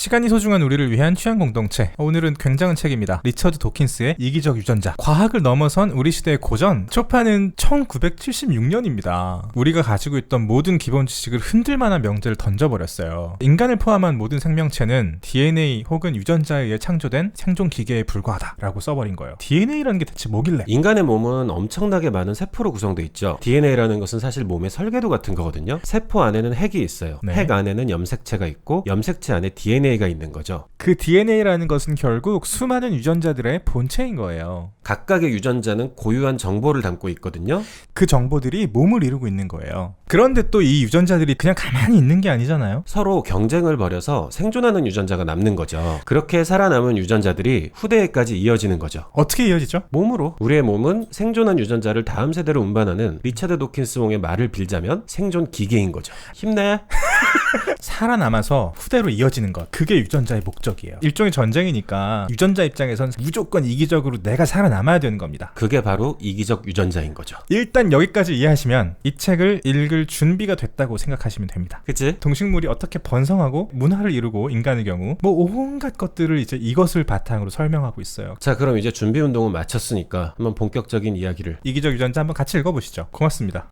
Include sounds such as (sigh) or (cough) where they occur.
시간이 소중한 우리를 위한 취향 공동체. 오늘은 굉장한 책입니다. 리처드 도킨스의 이기적 유전자. 과학을 넘어선 우리 시대의 고전. 초판은 1976년입니다. 우리가 가지고 있던 모든 기본 지식을 흔들 만한 명제를 던져버렸어요. 인간을 포함한 모든 생명체는 DNA 혹은 유전자에 의해 창조된 생존 기계에 불과하다라고 써버린 거예요. DNA라는 게 대체 뭐길래? 인간의 몸은 엄청나게 많은 세포로 구성되어 있죠. DNA라는 것은 사실 몸의 설계도 같은 거거든요. 세포 안에는 핵이 있어요. 네. 핵 안에는 염색체가 있고 염색체 안에 DNA 가 있는 거죠. 그 DNA라는 것은 결국 수많은 유전자들의 본체인 거예요. 각각의 유전자는 고유한 정보를 담고 있거든요. 그 정보들이 몸을 이루고 있는 거예요. 그런데 또 이 유전자들이 그냥 가만히 있는 게 아니잖아요. 서로 경쟁을 벌여서 생존하는 유전자가 남는 거죠. 그렇게 살아남은 유전자들이 후대에까지 이어지는 거죠. 어떻게 이어지죠? 몸으로 우리의 몸은 생존한 유전자를 다음 세대로 운반하는 리차드 도킨스 몽의 말을 빌자면 생존 기계인 거죠. 힘내. (laughs) 살아남아서 후대로 이어지는 것. 그게 유전자의 목적이에요. 일종의 전쟁이니까 유전자 입장에선 무조건 이기적으로 내가 살아 남아야 되는 겁니다. 그게 바로 이기적 유전자인 거죠. 일단 여기까지 이해하시면 이 책을 읽을 준비가 됐다고 생각하시면 됩니다. 그치? 동식물이 어떻게 번성하고 문화를 이루고 인간의 경우 뭐 온갖 것들을 이제 이것을 바탕으로 설명하고 있어요. 자, 그럼 이제 준비 운동은 마쳤으니까 한번 본격적인 이야기를 이기적 유전자 한번 같이 읽어보시죠. 고맙습니다.